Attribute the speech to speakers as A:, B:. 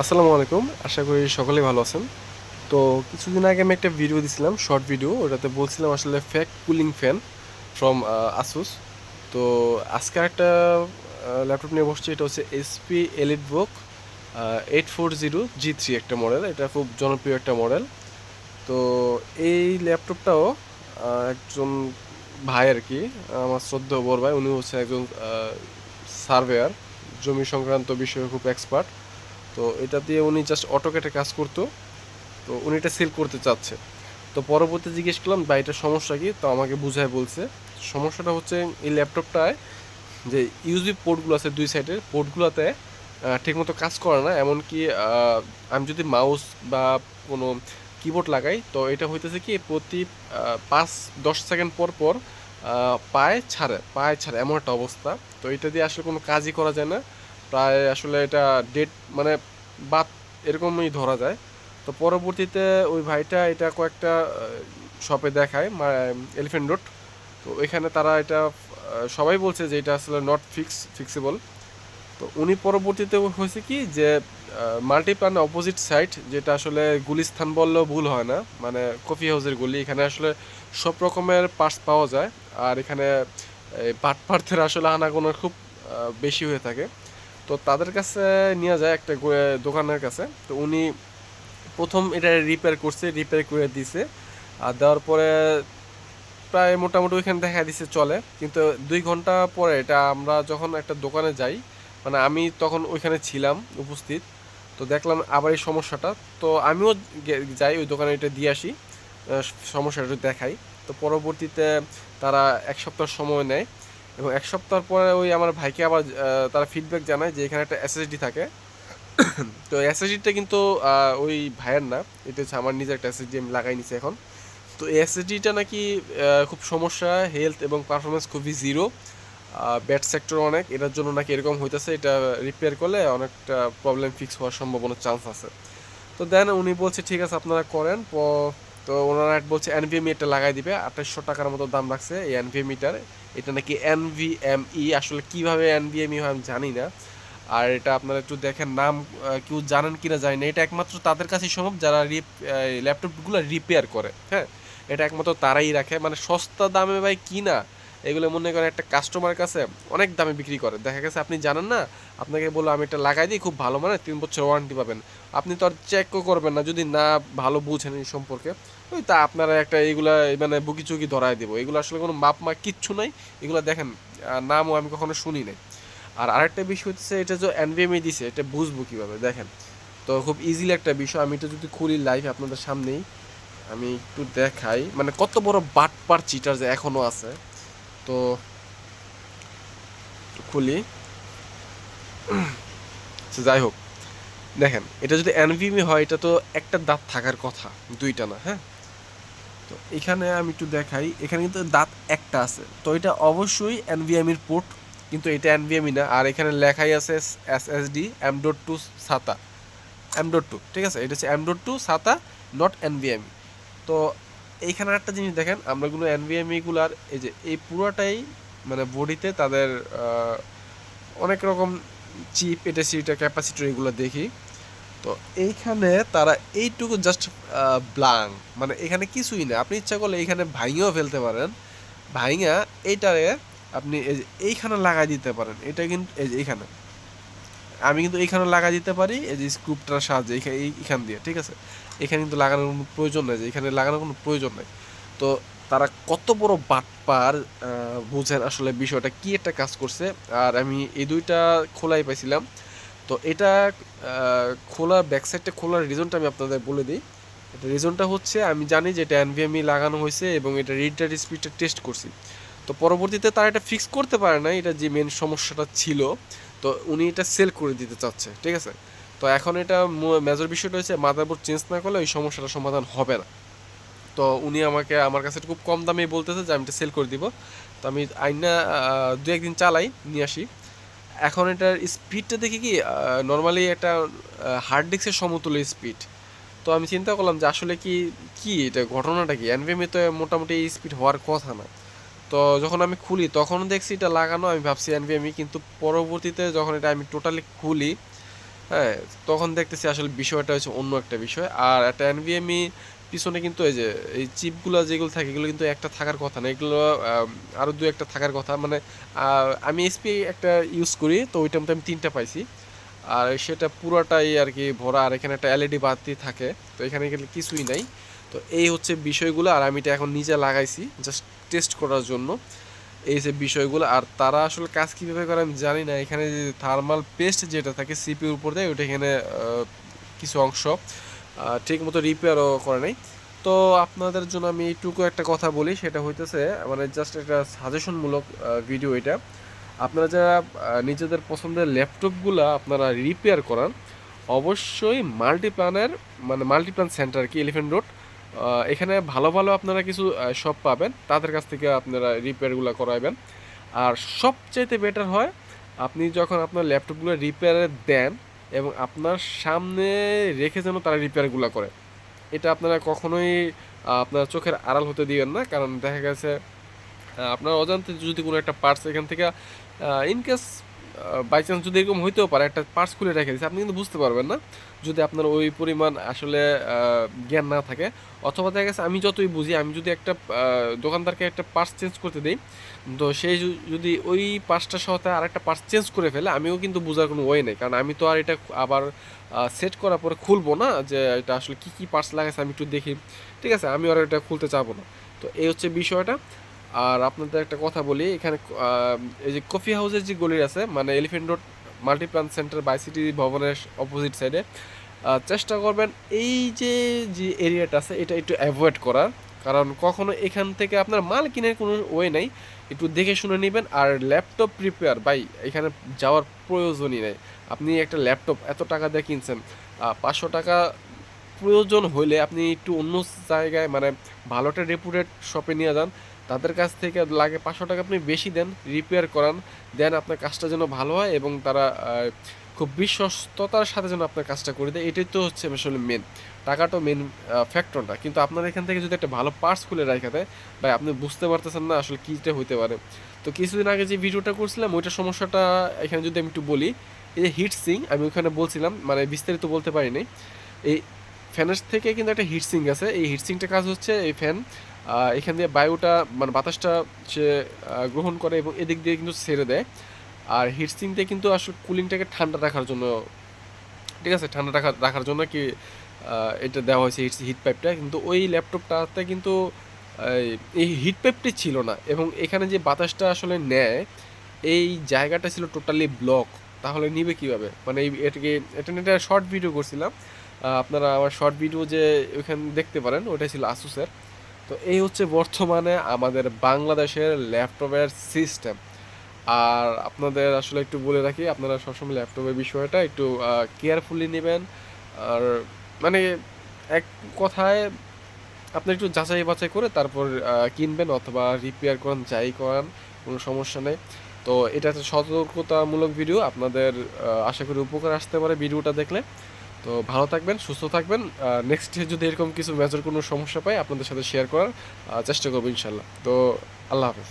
A: আসসালামু আলাইকুম। আশা করি সকলেই ভালো আছেন। তো কিছুদিন আগে আমি একটা ভিডিও দিছিলাম শর্ট ভিডিও ওটাতে বলছিলাম আসলে fake cooling fan from Asus তো আজকে একটা ল্যাপটপ নিয়ে বসছি, এটা হচ্ছে HP EliteBook eight four zero G three একটা মডেল এটা খুব জনপ্রিয় একটা মডেল তো এই ল্যাপটপটাও একজন ভাই আর কি, আমার শ্রদ্ধেয় বড় ভাই উনি হচ্ছে একজন সার্ভেয়ার জমি সংক্রান্ত বিষয়ে খুব এক্সপার্ট তো এটা দিয়ে উনি জাস্ট অটোকেটে কাজ করতো। তো উনি এটা সেল করতে চাচ্ছে। তো পরবর্তী জিজ্ঞেস করলাম বা এটা সমস্যা কি? তো আমাকে বুঝায় বলছে, সমস্যাটা হচ্ছে এই ল্যাপটপটায় যে ইউজবি পোর্টগুলো আছে দুই সাইডের পোর্টগুলোতে ঠিকমতো কাজ করে না। এমনকি আমি যদি মাউস বা কোনো কিবোর্ড লাগাই, তো এটা হইতেছে কি, প্রতি পাঁচ, দশ সেকেন্ড পর পর পায়ে ছাড়ে পায়ে ছাড়ে, এমন একটা অবস্থা। তো এটা দিয়ে আসলে কোনো কাজই করা যায় না। প্রায় আসলে এটা ডেট মানে বাদ এরকমই ধরা যায়। তো পরবর্তীতে ওই ভাইটা এটা কয়েকটা শপে দেখায় এলিফেন্ট রোড তো ওইখানে তারা এটা সবাই বলছে যে এটা আসলে নট ফিক্স ফিক্সেবল তো উনি পরবর্তীতে হয়েছে কি যে মাল্টিপ্লান অপোজিট সাইড যেটা আসলে গুলিস্থান বললেও ভুল হয় না। মানে কফি হাউসের গুলি, এখানে আসলে সব রকমের পার্টস পাওয়া যায়। আর এখানে পাট পার্থের আসলে আনাগোনা খুব বেশি হয়ে থাকে। তো তাদের কাছে নিয়ে যায় একটা দোকানের কাছে। তো উনি প্রথম এটা রিপেয়ার করছে রিপেয়ার করে দিছে। আর দেওয়ার পরে প্রায় মোটামুটি ওইখানে দেখা দিছে চলে। কিন্তু দুই ঘণ্টা পরে এটা আমরা যখন একটা দোকানে যাই মানে আমি তখন ওইখানে ছিলাম উপস্থিত। তো দেখলাম আবার এই সমস্যাটা। তো আমিও যাই ওই দোকানে এটা দিয়ে আসি সমস্যাটা দেখাই। তো পরবর্তীতে তারা এক সপ্তাহ সময় নেয়। এবং এক সপ্তাহ পরে ওই আমার ভাইকে আবার তারা ফিডব্যাক জানায় যে এখানে একটা এসএসডি থাকে। তো এসএসডিটা কিন্তু ওই ভাইয়ের না, এটা হচ্ছে আমার নিজের একটা এসএসডি আমি লাগাই নিছি এখন। তো এই এসএসডিটা নাকি খুব সমস্যা হেলথ এবং পারফরমেন্স খুবই জিরো ব্যাট সেক্টর অনেক, এটার জন্য নাকি এরকম হইতেছে, এটা রিপেয়ার করলে অনেকটা প্রবলেম ফিক্স হওয়ার সম্ভাবনা চান্স আছে। তো দেন উনি বলছে, ঠিক আছে, আপনারা করেন তো ওনারা এক বলছে এনভিএমই এটা লাগাই দিবে। আঠাশশো টাকার মতো দাম রাখছে এই এনভিএমিটার এটা নাকি এনভিএমই আসলে কীভাবে এনভিএমই হয় আমি জানি না। আর এটা আপনারা একটু দেখেন নাম কেউ জানেন কিনা জানি না। এটা একমাত্র তাদের কাছেই সম্ভব যারা ল্যাপটপগুলো রিপেয়ার করে হ্যাঁ? এটা একমাত্র তারাই রাখে। মানে সস্তা দামে ভাই কিনা, এগুলো মনে করেন একটা কাস্টমার কাছে অনেক দামে বিক্রি করে। দেখা গেছে আপনি জানেন না, আপনাকে বলল, আমি এটা লাগাই দিই, খুব ভালো মানে তিন বছর ওয়ারেন্টি পাবেন। আপনি তো আর চেকও করবেন না, যদি না ভালো বুঝেন এই সম্পর্কে। ওই তা আপনারা একটা এইগুলা মানে বুকি চুকি ধরায় দেবো। এগুলো আসলে কোনো মাপ মা কিচ্ছু নাই। এগুলো দেখেন নামও আমি কখনো শুনি নাই। আর আরেকটা বিষয় হচ্ছে এটা যে এনভিএমই দিছে এটা বুঝব কীভাবে? দেখেন তো খুব ইজিলি একটা বিষয় আমি এটা যদি খুলি লাইভ আপনাদের সামনেই আমি একটু দেখাই। মানে কত বড় বাটপার চিটার যে এখনও আছে। তো খুলি। আচ্ছা, যাই হোক। দেখেন এটা যদি এনভিএমই হয় এটা তো একটা দাঁত থাকার কথা দুইটা না হ্যাঁ? তো এখানে আমি একটু দেখাই, এখানে কিন্তু দাঁত একটা আছে। তো এটা অবশ্যই এনভিএমির পোর্ট কিন্তু এটা এনভিএমই না। আর এখানে লেখাই আছে S S D M dot two SATA. M dot two ঠিক আছে? এটা হচ্ছে M dot two SATA not NVMe তো এইখানে একটা জিনিস দেখেন আমরাগুলো এনভিএমইগুলার এই যে, এই পুরোটাই মানে বডিতে তাদের অনেক রকম চিপ, এটা সিটা ক্যাপাসিটর এগুলো দেখি। তো এইখানে তারা এইটুকু জাস্ট ব্লাং মানে এখানে কিছুই না আপনি ইচ্ছা করলে এইখানে ভাঙিও ফেলতে পারেন। ভাঙা এইটারে আপনি এইখানে লাগাই দিতে পারেন। এটা কিন্তু এই যে এইখানে। আমি কিন্তু এইখানে লাগাই দিতে পারি। এই যে স্ক্রুপটার সাহায্যে এইখা- এই, এইখান দিয়ে, ঠিক আছে? এখানে কিন্তু লাগানোর কোনো প্রয়োজন নেই যে এখানে লাগানোর কোনো প্রয়োজন নেই। তো তারা কত বড় বাটপার বুঝেন আসলে বিষয়টা কি একটা কাজ করছে। আর আমি এই দুইটা খোলাই পাইছিলাম। তো এটা খোলা ব্যাক সাইডটা খোলার রিজনটা আমি আপনাদের বলে দিই। এটা রিজনটা হচ্ছে, আমি জানি যে এটা এনভিএমই লাগানো হয়েছে এবং এটা রিডার স্পিডটা টেস্ট করছি। তো পরবর্তীতে তারা এটা ফিক্স করতে পারে না এটা যে মেন সমস্যাটা ছিল, তো উনি এটা সেল করে দিতে চাচ্ছে, ঠিক আছে? তো এখন এটা মেজর বিষয়টা হচ্ছে মাদারবোর্ড চেঞ্জ না করলে ওই সমস্যাটার সমাধান হবে না। তো উনি আমাকে, আমার কাছে খুব কম দামে বলতেছে যে আমি এটা সেল করে দিব। তো আমি আইনা দু একদিন চালাই, নিয়ে আসি। এখন এটার স্পিডটা দেখি কি নর্মালি একটা হার্ড ডিস্কের সমতুল্য স্পিড তো আমি চিন্তা করলাম যে আসলে কি কি এটা, ঘটনাটা কি? এনভিএমে তো মোটামুটি স্পিড হওয়ার কথা না। তো যখন আমি খুলি, তখন দেখছি এটা লাগানো, আমি ভাবছি এনভিএমই কিন্তু পরবর্তীতে যখন এটা আমি টোটালি খুলি হ্যাঁ তখন দেখতেছি আসলে বিষয়টা হচ্ছে অন্য একটা বিষয়। আর একটা এনভিএমই পিছনে কিন্তু এই যে, এই চিপগুলো যেগুলো থাকে, এগুলো কিন্তু একটা থাকার কথা না। এগুলো আরও দু একটা থাকার কথা। মানে আমি এসপি একটা ইউজ করি, তো ওইটার মধ্যে আমি তিনটা পাইছি। আর সেটা পুরোটাই আর কি ভরা, আর এখানে একটা এলইডি বাতি থাকে, তো এখানে গেলে কিছুই নাই। তো এই হচ্ছে বিষয়গুলো, আর আমি এটা এখন নিজে লাগাইছি জাস্ট টেস্ট করার জন্য। এই যে বিষয়গুলো, আর তারা আসলে কাজ কীভাবে করে আমি জানি না। এখানে যে থার্মাল পেস্ট যেটা থাকে সিপির উপর দেয়, ওটা এখানে কিছু অংশ। ঠিক মতো রিপেয়ারও করে নাই। তো আপনাদের জন্য আমি এইটুকু একটা কথা বলি, সেটা হইতেছে মানে জাস্ট একটা সাজেশনমূলক ভিডিও এটা। আপনারা যারা নিজেদের পছন্দের ল্যাপটপগুলো আপনারা রিপেয়ার করান, অবশ্যই মাল্টিপ্ল্যানের মানে মাল্টিপ্ল্যান সেন্টার কি এলিফেন্ট রোড এখানে ভালো ভালো আপনারা কিছু শপ পাবেন, তাদের কাছ থেকে আপনারা রিপেয়ারগুলো করাবেন আর সবচাইতে বেটার হয়, আপনি যখন আপনার ল্যাপটপগুলো রিপেয়ারে দেন এবং আপনার সামনে রেখে যেন তারা রিপেয়ারগুলো করে। এটা আপনারা কখনোই আপনার চোখের আড়াল হতে দিবেন না, কারণ দেখা গেছে আপনার অজান্তে যদি কোনো একটা পার্টস এখান থেকে ইনকেস বাই চান্স যদি এরকম হইতেও পারে, একটা পার্টস খুলে রেখে দিচ্ছে আপনি কিন্তু বুঝতে পারবেন না যদি আপনার ওই পরিমাণ আসলে জ্ঞান না থাকে। অথবা দেখা গেছে আমি যতই বুঝি, আমি যদি একটা দোকানদারকে একটা পার্স চেঞ্জ করতে দিই, তো সেই যদি ওই পার্টসটার সাথে আর একটা পার্টস চেঞ্জ করে ফেলে, আমিও কিন্তু বোঝার কোনো ওয়ে নেই। কারণ আমি তো আর এটা আবার সেট করার পরে খুলবো না যে এটা আসলে কী কী পার্স লাগাইছে আমি একটু দেখি। ঠিক আছে আমি আর এটা খুলতে চাবো না। তো এই হচ্ছে বিষয়টা। আর আপনাদের একটা কথা বলি, এখানে এই যে কফি হাউসের যে গলির আছে মানে Elephant Road Multiplan centre by city ভবনের অপোজিট সাইডে চেষ্টা করবেন এই যে যে এরিয়াটা আছে, এটা একটু অ্যাভয়েড করার। কারণ কখনো এখান থেকে আপনার মাল কেনার কোনো ওয়ে নাই, একটু দেখে শুনে নেবেন। আর ল্যাপটপ প্রিপেয়ার বাই এখানে যাওয়ার প্রয়োজনই নেই। আপনি একটা ল্যাপটপ এত টাকা দিয়ে কিনছেন পাঁচশো টাকা প্রয়োজন হলে আপনি একটু অন্য জায়গায় মানে ভালো একটা রেপুটেড শপে নিয়ে যান। তাদের কাছ থেকে লাগে পাঁচশো টাকা আপনি বেশি দেন রিপেয়ার করান, দেন আপনার কাজটা যেন ভালো হয় এবং তারা খুব বিশ্বস্ততার সাথে যেন আপনার কাজটা করে দেয়। এটাই তো হচ্ছে আসলে মেন টাকাটা মেন ফ্যাক্টরটা কিন্তু আপনার এখান থেকে যদি একটা ভালো পার্স খুলে রাখা দেয়, ভাই আপনি বুঝতে পারতেছেন না আসলে কীটা হইতে পারে। তো কিছুদিন আগে যে ভিডিওটা করছিলাম ওইটা সমস্যাটা এখানে যদি আমি একটু বলি, এই যে হিট সিং আমি ওখানে বলছিলাম মানে বিস্তারিত বলতে পারিনি। এই ফ্যানের থেকে কিন্তু একটা হিট সিং আছে। এই হিট সিংটা কাজ হচ্ছে এই ফ্যান এখান দিয়ে বায়ুটা মানে বাতাসটা সে গ্রহণ করে এবং এদিক দিয়ে কিন্তু ছেড়ে দেয়। আর হিট সিংটা কিন্তু আসলে কুলিংটাকে ঠান্ডা রাখার জন্য, ঠিক আছে? ঠান্ডা রাখার রাখার জন্য কি এটা দেওয়া হয়েছে হিট হিট পাইপটা কিন্তু ওই ল্যাপটপটাতে কিন্তু, এই- এই হিট পাইপটি ছিল না এবং এখানে যে বাতাসটা আসলে নেয়, এই জায়গাটা ছিল টোটালি ব্লক তাহলে নিবে কীভাবে? মানে এই, এটাকে, এটা নিয়ে একটা শর্ট ভিডিও করছিলাম। আপনারা আমার শর্ট ভিডিও যে ওইখানে দেখতে পারেন ওটা ছিল আসুসের তো এই হচ্ছে বর্তমানে আমাদের বাংলাদেশের ল্যাপটপের সিস্টেম। আর আপনাদের আসলে একটু বলে রাখি, আপনারা সবসময় ল্যাপটপের বিষয়টা একটু কেয়ারফুলি নেবেন। আর মানে এক কথায়, আপনি একটু যাচাই বাছাই করে তারপর কিনবেন অথবা রিপেয়ার করান, যাই করান, কোনো সমস্যা নেই। তো এটা একটা সতর্কতামূলক ভিডিও আপনাদের আশা করি উপকার আসতে পারে ভিডিওটা দেখলে। তো ভালো থাকবেন, সুস্থ থাকবেন। নেক্সট যদি এরকম কিছু মেজর কোনো সমস্যা পাই আপনাদের সাথে শেয়ার করার চেষ্টা করব ইনশাল্লাহ। তো আল্লাহ হাফেজ।